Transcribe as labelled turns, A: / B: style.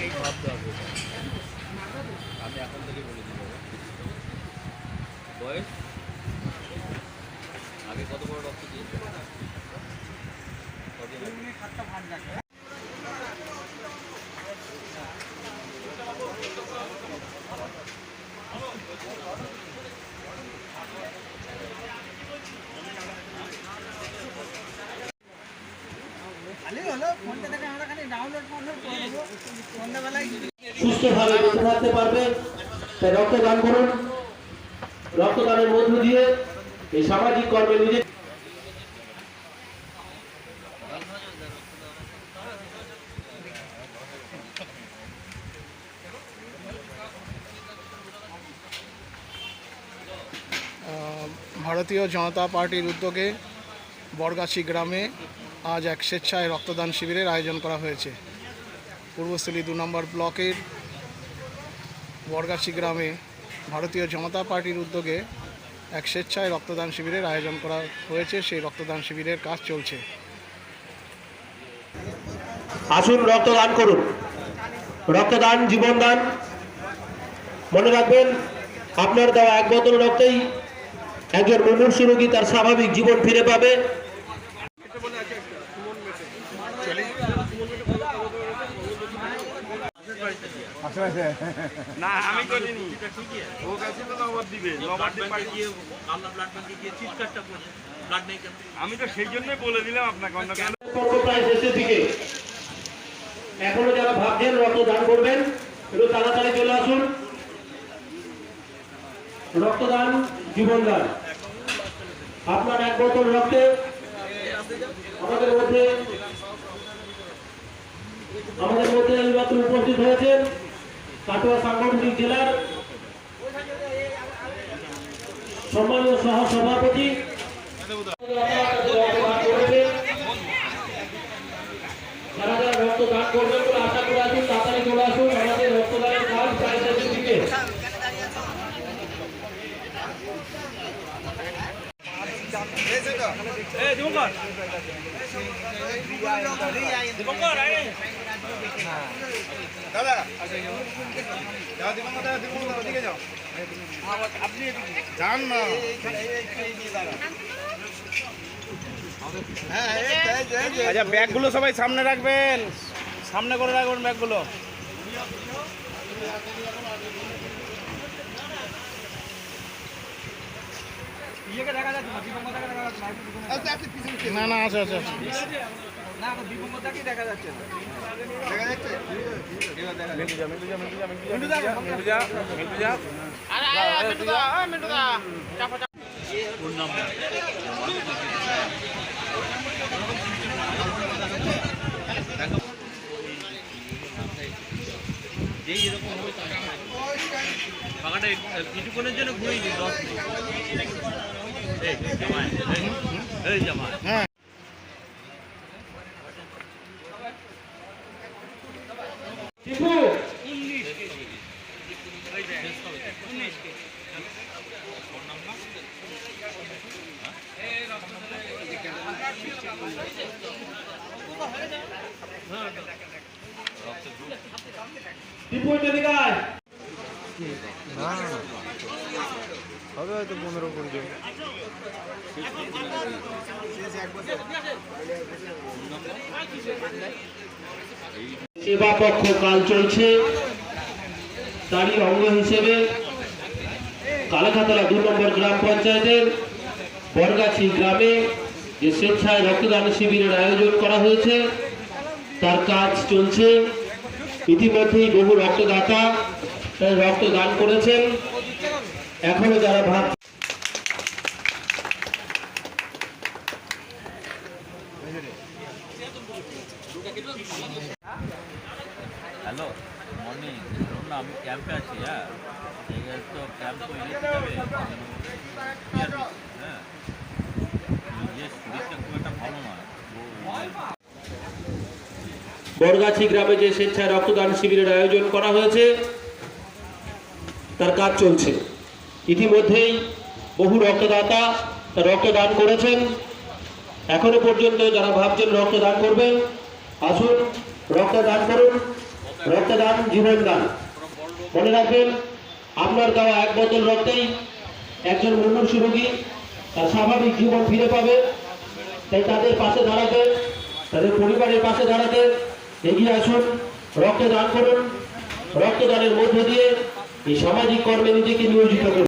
A: আমাকেই ভাবতে
B: হবে। আমি এখন থেকে বলে দিব। বয়স আগে কত বড় রক্ত
C: দিয়েছি খালি হলো, ফোনটা দেখা রক্তদান করুন। রক্তদানের মধ্য দিয়ে এই সামাজিক কর্মে নিজে
D: ভারতীয় জনতা পার্টির উদ্যোগে বরগাছি গ্রামে আজ এক স্বেচ্ছায় রক্তদান শিবিরের আয়োজন করা হয়েছে। পূর্বস্থলী দু নম্বর ব্লকের বরগাছি গ্রামে ভারতীয় জনতা পার্টির উদ্যোগে এক স্বেচ্ছায় রক্তদান শিবিরের আয়োজন করা হয়েছে। সেই রক্তদান শিবিরের কাজ চলছে।
C: আসুন রক্তদান করুন। রক্তদান জীবনদান মনে রাখবেন, আপনার দেওয়া এক বোতল রক্তেই একজন মুমূর্ষু রোগী তার স্বাভাবিক জীবন ফিরে পাবে।
E: না আমি করিনি। ও গেছিল তো খবর দিবে। নবান্নে পাঠিয়ে
A: কালনা ব্লাড ব্যাংকে গিয়ে চিৎকারটা করছে ব্লাড নেই কেন
E: আমি তো সেই জন্যই বলে দিলাম আপনাকে অন্য কেন?
C: প্রায় শেষের দিকে। এখনও যারা ভাবছেন রক্তদান করবেন একটু তাড়াতাড়ি চলে আসুন। রক্তদান জীবনদান আপনার এক বোতল রক্তে আমাদের মধ্যে আমাদের মধ্যে এইমাত্র উপস্থিত হয়েছেন কাটোয়া সাংগঠনিক জেলার সম্মানীয় সহ সভাপতি যারা যারা রক্ত দান করবেন বলে আশা করে আসুন তাড়াতাড়ি চলে আসুন আমাদের রক্তদানের কাজ প্রায় শেষের দিকে
E: আচ্ছা ব্যাগগুলো সবাই সামনে রাখবেন। সামনে করে রাখবেন ব্যাগগুলো
B: ইয়েকে দেখা যাচ্ছে না দীপঙ্করটাকে দেখা না
D: না না আছে আছে আছে
B: না দীপঙ্করটাকেই দেখা যাচ্ছে
A: যেই এরকম হবে ফাঁকাটা কিছুক্ষণের জন্য ঘুরিয়ে দিই দশ মিনিট। এই জামাই এই, এই
D: হ্যাঁ
C: টিপু এটা দিকে আয়। সেবা পক্ষ কাল চলছে তারই অঙ্গ হিসেবে কালাখাতলা দু নম্বর গ্রাম পঞ্চায়েতের বরগাছি গ্রামে যে স্বেচ্ছায় রক্তদান শিবিরের আয়োজন করা হয়েছে, তার কাজ চলছে ইতিমধ্যেই বহু রক্তদাতা তারা রক্তদান করেছেন। এখনও যারা ভাব
A: হ্যালো মর্নিং। ধরুন না আমি ক্যাম্পে আছি হ্যাঁ? এই তো ক্যাম্প হ্যাঁ।
C: বরগাছি গ্রামে যে স্বেচ্ছায় রক্তদান শিবিরের আয়োজন করা হয়েছে তার কাজ চলছে। ইতিমধ্যেই বহু রক্তদাতা রক্তদান করেছেন। এখনও পর্যন্ত যারা ভাবছেন রক্তদান করবেন আসুন, রক্তদান করুন। রক্তদান জীবনদান মনে রাখবেন, আপনার দেওয়া এক বোতল রক্তেই একজন মুমূর্ষু রোগী তার স্বাভাবিক জীবন ফিরে পাবে। তাই তাদের পাশে দাঁড়াতে, তাদের পরিবারের পাশে দাঁড়াতে এগিয়ে আসুন, রক্তদান করুন। রক্তদানের মধ্য দিয়ে এই সামাজিক কর্মে নিজেকে নিয়োজিত করুন